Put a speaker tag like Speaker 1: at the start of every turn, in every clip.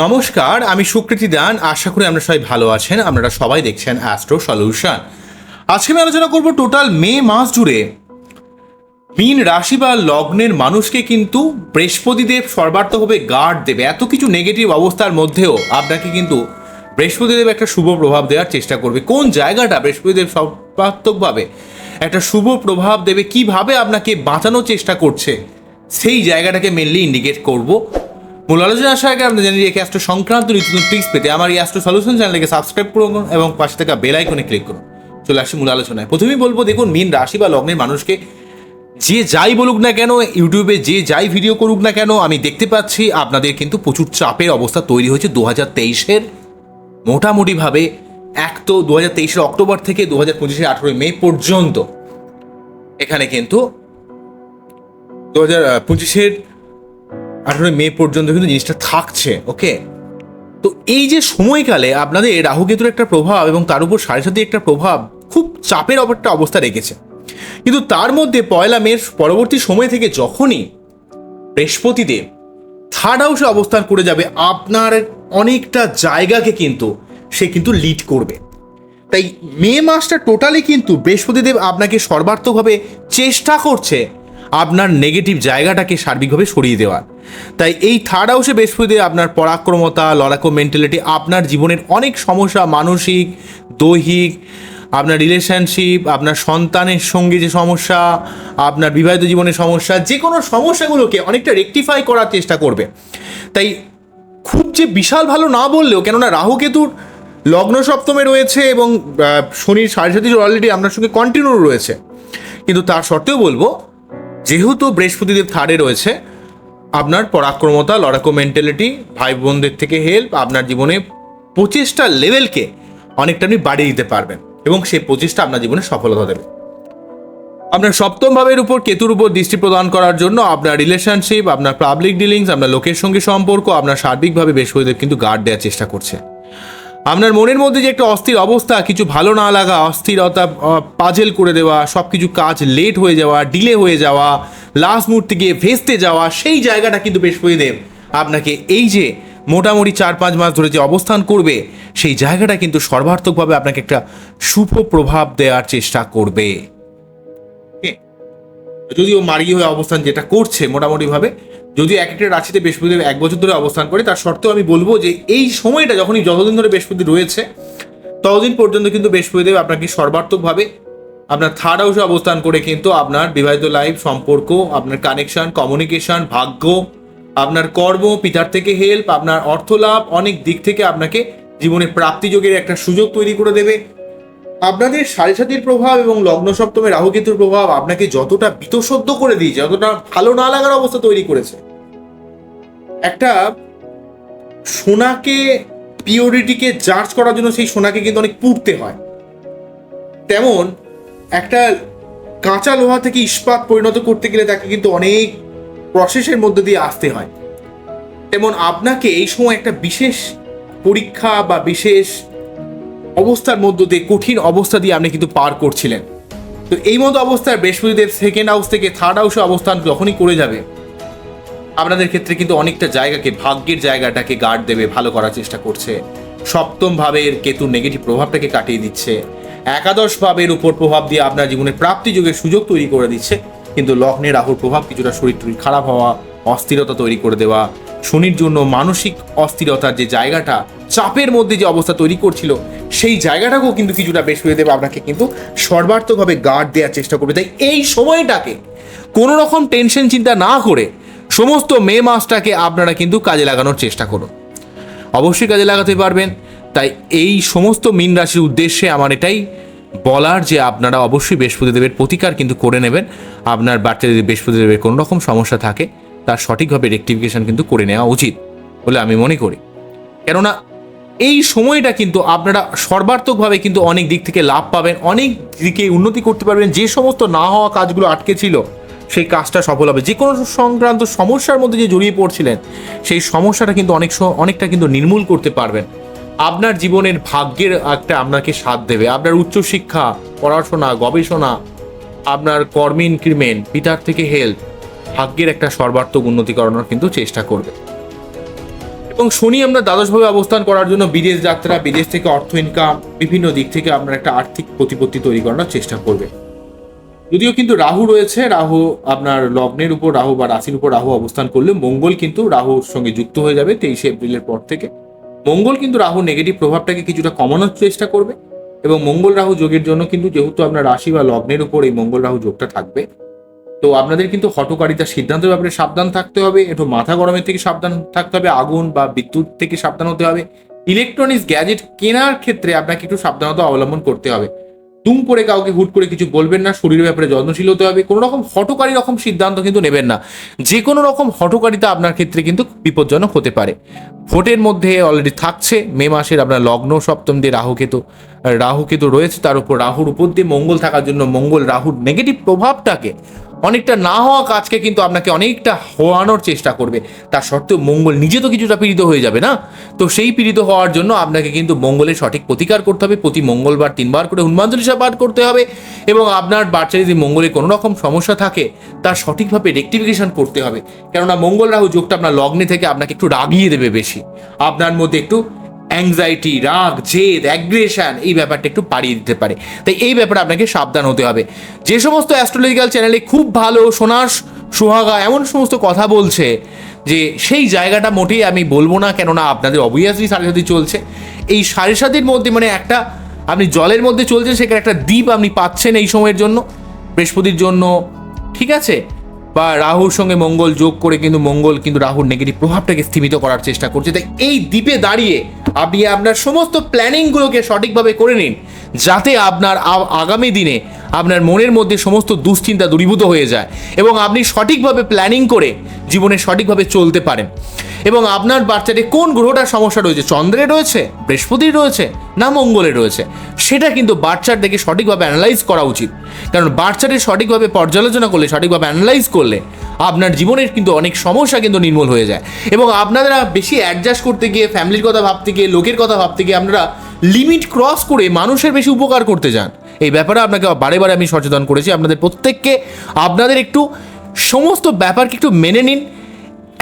Speaker 1: নমস্কার, আমি সুকৃতি দান। আশা করি আপনারা সবাই ভালো আছেন। আপনারা সবাই দেখছেন অ্যাস্ট্রো সলিউশন আজকে আমি আলোচনা করব টোটাল মে মাস জুড়ে। মীন রাশি বা লগ্নের মানুষকে কিন্তু বৃহস্পতিদেব সর্বার্থভাবে গার্ড দেবে। এত কিছু নেগেটিভ অবস্থার মধ্যেও আপনাকে কিন্তু বৃহস্পতিদেব একটা শুভ প্রভাব দেওয়ার চেষ্টা করবে। কোন জায়গাটা বৃহস্পতিদেব সর্বাত্মকভাবে একটা শুভ প্রভাব দেবে? কীভাবে আপনাকে বাঁচানোর চেষ্টা করছে? সেই জায়গাটাকে মেনলি ইন্ডিকেট করব। মূল আলোচনা আসার আগে আপনি জানি এই অ্যাস্ট্রো সংক্রান্ত নতুন ট্রিক্স পেতে আমার এই অ্যাস্ট্রো সলিউশন চ্যানেলকে সাবস্ক্রাইব করুন এবং পাশে থাকা বেল আইকনে ক্লিক করুন। চলে আসি মূল আলোচনায়। প্রথমেই বলব, দেখুন, মীন রাশি বা লগ্নের মানুষকে যে যাই বলুক না কেন, ইউটিউবে যে যাই ভিডিও করুক না কেন, আমি দেখতে পাচ্ছি আপনাদের কিন্তু প্রচুর চাপের অবস্থা তৈরি হয়েছে দু হাজার তেইশের মোটামুটিভাবে এক তো দু হাজার তেইশের অক্টোবর থেকে দু হাজার পঁচিশের আঠেরোই মে পর্যন্ত। এখানে কিন্তু দু হাজার পঁচিশের আঠেরোই মে পর্যন্ত কিন্তু জিনিসটা থাকছে ওকে তো এই যে সময়কালে আপনাদের রাহুকেতুর একটা প্রভাব এবং তার উপর সাড়ে সাথে একটা প্রভাব খুব চাপের একটা অবস্থা রেখেছে। কিন্তু তার মধ্যে পয়লা মের পরবর্তী সময় থেকে যখনই বৃহস্পতিদেব থার্ড হাউসে অবস্থান করে যাবে, আপনার অনেকটা জায়গাকে কিন্তু সে কিন্তু লিড করবে। তাই মে মাসটা টোটালি কিন্তু বৃহস্পতিদেব আপনাকে সর্বার্থকভাবে চেষ্টা করছে আপনার নেগেটিভ জায়গাটাকে সার্বিকভাবে সরিয়ে দেওয়ার। তাই এই থার্ড হাউসে বৃহস্পতিদেব আপনার পরাক্রমতা, লড়াকো মেন্টালিটি আপনার জীবনের অনেক সমস্যা, মানসিক, দৈহিক, আপনার রিলেশনশিপ আপনার সন্তানের সঙ্গে যে সমস্যা, আপনার বিবাহিত জীবনের সমস্যা, যে কোনো সমস্যাগুলোকে অনেকটা রেকটিফাই করার চেষ্টা করবে। তাই খুব যে বিশাল ভালো না বললেও, কেননা রাহু কেতুর লগ্ন সপ্তমে রয়েছে এবং শনির সাড়ে সাথে অলরেডি আপনার সঙ্গে কন্টিনিউ রয়েছে। কিন্তু তার সত্ত্বেও বলব যেহেতু বৃহস্পতিদেব থার্ডে রয়েছে, আপনার পরাক্রমতা, লড়াকো মেন্টালিটি ভাই বোনদের থেকে হেল্প আপনার জীবনে প্রচেষ্টা লেভেলকে অনেকটা আপনি বাড়িয়ে দিতে পারবেন এবং সেই প্রচেষ্টা আপনার জীবনে সফলতা দেবে। আপনার সপ্তম ভাবের উপর কেতুর উপর দৃষ্টি প্রদান করার জন্য আপনার রিলেশনশিপ আপনার পাবলিক ডিলিংস আপনার লোকের সঙ্গে সম্পর্ক, আপনার সার্বিকভাবে বৃহস্পতিদেব কিন্তু গার্ড দেওয়ার চেষ্টা করছে। আপনার মনের মধ্যে যে একটা অস্থির অবস্থা, কিছু ভালো না লাগা, অস্থিরতা পাজেল করে দেওয়া সব কিছু কাজ লেট হয়ে যাওয়া ডিলে হয়ে যাওয়া লাস্ট মুহূর্তে গিয়ে ভেস্তে যাওয়া, সেই জায়গাটা কিন্তু বৃহস্পতিদেব আপনাকে এই যে মোটামুটি চার পাঁচ মাস ধরে যে অবস্থান করবে, সেই জায়গাটা কিন্তু সর্বার্থকভাবে আপনাকে একটা শুভ প্রভাব দেওয়ার চেষ্টা করবে। যদিও মারিয়ে হয়ে অবস্থান যেটা করছে মোটামুটিভাবে যদিও এক একটা রাশিতে বৃহস্পতিদেব এক বছর ধরে অবস্থান করে, তার সত্ত্বেও আমি বলব যে এই সময়টা যখনই যতদিন ধরে বৃহস্পতি রয়েছে, ততদিন পর্যন্ত কিন্তু বৃহস্পতিদেব আপনাকে সর্বাত্মকভাবে আপনার থার্ড হাউসে অবস্থান করে কিন্তু আপনার বিবাহিত লাইফ সম্পর্ক, আপনার কানেকশন কমিউনিকেশন ভাগ্য, আপনার কর্ম, পিতার থেকে হেল্প আপনার অর্থ লাভ অনেক দিক থেকে আপনাকে জীবনে প্রাপ্তিযোগের একটা সুযোগ তৈরি করে দেবে। আপনাদের সাড়ে সাতির প্রভাব এবং লগ্ন সপ্তমে রাহুকেতুর প্রভাব আপনাকে যতটা বিতসদ্য করে দিয়েছে, যতটা ভালো না লাগার অবস্থা তৈরি করেছে। একটা সোনাকে, পিওরিটিকে জাজ করার জন্য সেই সোনাকে কিন্তু অনেক পুড়তে হয়। তেমন একটা কাঁচা লোহা থেকে ইস্পাত পরিণত করতে গেলে তাকে কিন্তু অনেক প্রসেসের মধ্যে দিয়ে আসতে হয়। তেমন আপনাকে এই সময় একটা বিশেষ পরীক্ষা বা বিশেষ অবস্থার মধ্য দিয়ে কঠিন অবস্থা দিয়ে আপনি কিন্তু পার করছিলেন। তো এই মতো অবস্থায় বৃহস্পতিদেব সেকেন্ড হাউস থেকে থার্ড হাউসে অবস্থান যখনই করে যাবে, আপনাদের ক্ষেত্রে কিন্তু অনেকটা জায়গাকে, ভাগ্যের জায়গাটাকে গার্ড দেবে, ভালো করার চেষ্টা করছে। সপ্তম ভাবের কেতুর নেগেটিভ প্রভাবটাকে কাটিয়ে দিচ্ছে। একাদশ ভাবের উপর প্রভাব দিয়ে আপনার জীবনে প্রাপ্তি যোগের সুযোগ তৈরি করে দিচ্ছে। কিন্তু লগ্নে রাহুর প্রভাব কিছুটা শরীর টরীর খারাপ হওয়া, অস্থিরতা তৈরি করে দেওয়া শনির জন্য মানসিক অস্থিরতার যে জায়গাটা, চাপের মধ্যে যে অবস্থা তৈরি করছিল, সেই জায়গাটাকেও কিন্তু কিছুটা বেশ হয়ে দেবে। আপনাকে কিন্তু সর্বার্থকভাবে গার্ড দেওয়ার চেষ্টা করবে। তাই এই সময়টাকে কোনো রকম টেনশন চিন্তা না করে সমস্ত মে মাসটাকে আপনারা কিন্তু কাজে লাগানোর চেষ্টা করুন। অবশ্যই কাজে লাগাতে পারবেন। তাই এই সমস্ত মীন রাশির উদ্দেশ্যে আমার এটাই বলার যে আপনারা অবশ্যই বৃহস্পতিদেবের প্রতিকার কিন্তু করে নেবেন। আপনার বাচ্চাদের বৃহস্পতিদেবের কোনো রকম সমস্যা থাকে তার সঠিকভাবে রেকটিফিকেশন কিন্তু করে নেওয়া উচিত বলে আমি মনে করি। কেননা এই সময়টা কিন্তু আপনারা সর্বার্থকভাবে কিন্তু অনেক দিক থেকে লাভ পাবেন, অনেক দিকে উন্নতি করতে পারবেন, যে সমস্ত না হওয়া কাজগুলো আটকে ছিল সেই কাজটা সফল হবে। যে কোনো সংক্রান্ত সমস্যার মধ্যে যে জড়িয়ে পড়ছিলেন, সেই সমস্যাটা কিন্তু অনেক অনেকটা কিন্তু নির্মূল করতে পারবেন। আপনার জীবনের ভাগ্যের একটা আপনাকে সাথ দেবে। আপনার উচ্চশিক্ষা, পড়াশোনা, গবেষণা, আপনার কর্মে ইনক্রিমেন্ট পিতার থেকে হেল্প ভাগ্যের একটা সর্বার্থক উন্নতি করানোর কিন্তু চেষ্টা করবে। এবং শনি আমরা দ্বাদশভাবে অবস্থান করার জন্য বিদেশ যাত্রা, বিদেশ থেকে অর্থ ইনকাম বিভিন্ন দিক থেকে আপনার একটা আর্থিক প্রতিপত্তি তৈরি করার চেষ্টা করবে। যদিও কিন্তু রাহু রয়েছে, রাহু আপনার লগ্নের উপর রাহু বা রাশির উপর রাহু অবস্থান করলে মঙ্গল কিন্তু রাহুর সঙ্গে যুক্ত হয়ে যাবে তেইশে এপ্রিলের পর থেকে। মঙ্গল কিন্তু রাহু নেগেটিভ প্রভাবটাকে কিছুটা কমানোর চেষ্টা করবে এবং মঙ্গল রাহু যোগের জন্য কিন্তু যেহেতু আপনার রাশি বা লগ্নের উপর এই মঙ্গল রাহু যোগটা থাকবে তো আপনাদের কিন্তু হটকারিতার সিদ্ধান্তের ব্যাপারে সাবধান থাকতে হবে, একটু মাথা গরমের থেকে সাবধান থাকতে হবে, আগুন বা বিদ্যুৎ থেকে সাবধান হতে হবে। ইলেকট্রনিক্স গ্যাজেট কেনার ক্ষেত্রে আপনাকে একটু সাবধানতা অবলম্বন করতে হবে। তুম করে কাউকে হুট করে কিছু বলবেন না, শরীরের ব্যাপারে যত্নশীল হতে হবে, কোনো রকম হটকারী রকম সিদ্ধান্ত কিন্তু নেবেন না। যে কোনো রকম হটকারিতা আপনার ক্ষেত্রে কিন্তু বিপজ্জনক হতে পারে। ভোটের মধ্যে অলরেডি থাকছে, মে মাসের আপনার লগ্ন, সপ্তম দিয়ে রাহুকেতু রাহুকেতু রয়েছে, তার উপর রাহুর উপর দিয়ে মঙ্গল থাকার জন্য মঙ্গল রাহুর নেগেটিভ প্রভাবটাকে অনেকটা না হওয়া কাজকে কিন্তু আপনাকে অনেকটা হওয়ানোর চেষ্টা করবে। তার সত্ত্বেও মঙ্গল নিজে তো কিছুটা পীড়িত হয়ে যাবে না? তো সেই পীড়িত হওয়ার জন্য আপনাকে কিন্তু মঙ্গলের সঠিক প্রতিকার করতে হবে। প্রতি মঙ্গলবার তিনবার করে হনুমান চল্লিশা পাঠ করতে হবে এবং আপনার বাচ্চা যদি মঙ্গলে কোনো রকম সমস্যা থাকে তার সঠিকভাবে রেক্টিফিকেশন করতে হবে। কেননা মঙ্গল রাহু যোগটা আপনার লগ্নে থেকে আপনাকে একটু রাগিয়ে দেবে বেশি। আপনার মধ্যে একটু অ্যাংজাইটি রাগ, জেদ অ্যাগ্রেশন এই ব্যাপারটা একটু বাড়িয়ে দিতে পারে। তাই এই ব্যাপারে আপনাকে সাবধান হতে হবে। যে সমস্ত অ্যাস্ট্রোলজিক্যাল চ্যানেলে খুব ভালো সোনার সোহাগা এমন সমস্ত কথা বলছে যে সেই জায়গাটা মোটেই আমি বলব না, কেননা আপনাদের অবভিয়াসলি সাড়ে সাথী চলছে। এই সাড়ে সাতির মধ্যে মানে একটা আপনি জলের মধ্যে চলছেন, সেখানে একটা দ্বীপ আপনি পাচ্ছেন এই সময়ের জন্য, বৃহস্পতির জন্য, ঠিক আছে? বা রাহুর সঙ্গে মঙ্গল যোগ করে কিন্তু মঙ্গল কিন্তু রাহুর নেগেটিভ প্রভাবটাকে স্থিমিত করার চেষ্টা করছে। তাই এই দ্বীপে দাঁড়িয়ে আপনি আপনার সমস্ত প্ল্যানিংগুলোকে সঠিকভাবে করে নিন, যাতে আপনার আগামী দিনে আপনার মনের মধ্যে সমস্ত দুশ্চিন্তা দূরীভূত হয়ে যায় এবং আপনি সঠিকভাবে প্ল্যানিং করে জীবনে সঠিকভাবে চলতে পারেন। এবং আপনার বাচ্চাটি কোন গ্রহটার সমস্যা রয়েছে? চন্দ্রে রয়েছে বৃহস্পতির রয়েছে, না মঙ্গলে রয়েছে? সেটা কিন্তু বাচ্চার দেখে সঠিকভাবে অ্যানালাইজ করা উচিত। কারণ বাচ্চাটি সঠিকভাবে পর্যালোচনা করলে, সঠিকভাবে অ্যানালাইজ করলে আপনার জীবনের কিন্তু অনেক সমস্যা কিন্তু নির্মূল হয়ে যায়। এবং আপনারা বেশি অ্যাডজাস্ট করতে গিয়ে ফ্যামিলির কথা ভাবতে গিয়ে, লোকের কথা ভাবতে গিয়ে আপনারা লিমিট ক্রস করে মানুষের বেশি উপকার করতে যান। এই ব্যাপারে আপনাকে বারে বারে আমি সচেতন করেছি। আপনাদের প্রত্যেককে আপনাদের একটু সমস্ত ব্যাপারকে একটু মেনে নিন।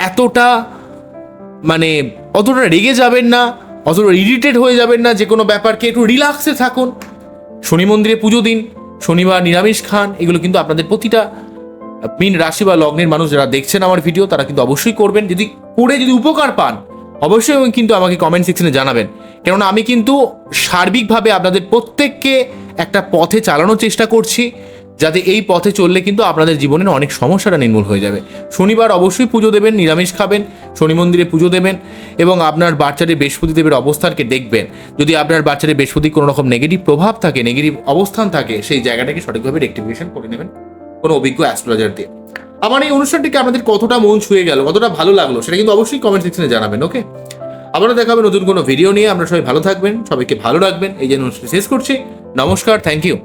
Speaker 1: এতটা মানে অতটা রেগে যাবেন না, অতটা ইরিটেট হয়ে যাবেন না, যে কোনো ব্যাপারকে একটু রিল্যাক্সে থাকুন। শনি মন্দিরে পুজো দিন, শনিবার নিরামিষ খান, এগুলো কিন্তু আপনাদের প্রতিটা মিন রাশি বা লগ্নের মানুষ যারা দেখছেন আমার ভিডিও তারা কিন্তু অবশ্যই করবেন। যদি করে যদি উপকার পান, অবশ্যই কিন্তু আমাকে কমেন্ট সেকশনে জানাবেন। কেননা আমি কিন্তু সার্বিকভাবে আপনাদের প্রত্যেককে একটা পথে চালানোর চেষ্টা করছি। যাতে এই পথে চললে কিন্তু আপনাদের জীবনের অনেক সমস্যাটা নির্মূল হয়ে যাবে। শনিবার অবশ্যই পুজো দেবেন, নিরামিষ খাবেন, শনি মন্দিরে পুজো দেবেন এবং আপনার বাচ্চাদের বৃহস্পতি দেবের অবস্থানকে দেখবেন। যদি আপনার বাচ্চাদের বৃহস্পতি কোনো রকম নেগেটিভ প্রভাব থাকে নেগেটিভ অবস্থান থাকে, সেই জায়গাটাকে সঠিকভাবে রেক্টিফিকেশন করে নেবেন কোনো অভিজ্ঞ অ্যাস্ট্রোলজার দিয়ে আমার এই অনুষ্ঠানটিকে আপনাদের কতটা মন ছুঁয়ে গেল, কতটা ভালো লাগল, সেটা কিন্তু অবশ্যই কমেন্ট সেকশনে জানাবেন ওকে আবারও দেখাবেন নতুন কোনো ভিডিও নিয়ে আমরা সবাই ভালো থাকবেন, সবাইকে ভালো রাখবেন, এই জন্য অনুষ্ঠানটি শেষ করছি। নমস্কার থ্যাংক ইউ